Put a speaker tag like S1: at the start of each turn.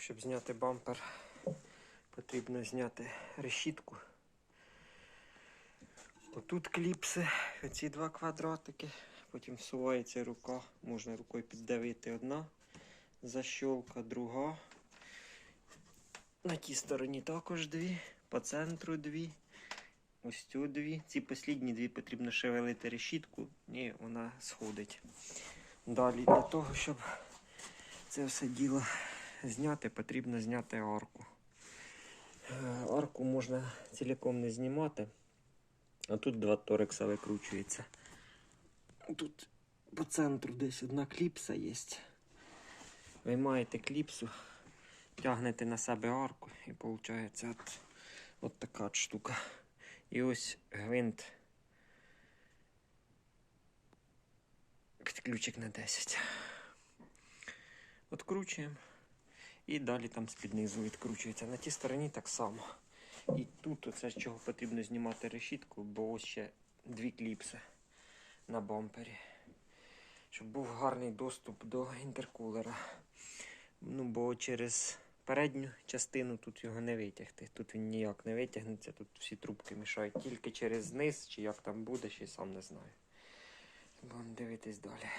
S1: щоб зняти бампер, потрібно зняти решітку. Отут кліпси, оці два квадратики, потім всувається рука, можна рукою піддавити одна защолка, друга. На тій стороні також дві, по центру дві. Ось цю дві. Ці послідні дві потрібно шевелити решітку, і вона сходить. Далі для того, щоб це все діло зняти, потрібно зняти арку. Е, Арку можна цілком не знімати. А тут два торекса викручується. Тут по центру десь одна кліпса є. Виймаєте кліпсу, тягнете на себе арку і виходить от, от така от штука. І ось гвинт. Під ключик на 10. Откручуємо. І далі там з-під низу відкручується. На тій стороні так само. І тут оце з чого потрібно знімати решітку, бо ось ще дві кліпси на бампері. Щоб був гарний доступ до інтеркулера. Ну, бо через передню частину тут його не витягти. Тут він ніяк не витягнеться, тут всі трубки мішають. Тільки через низ, чи як там буде, ще й сам не знаю. Будемо дивитись далі.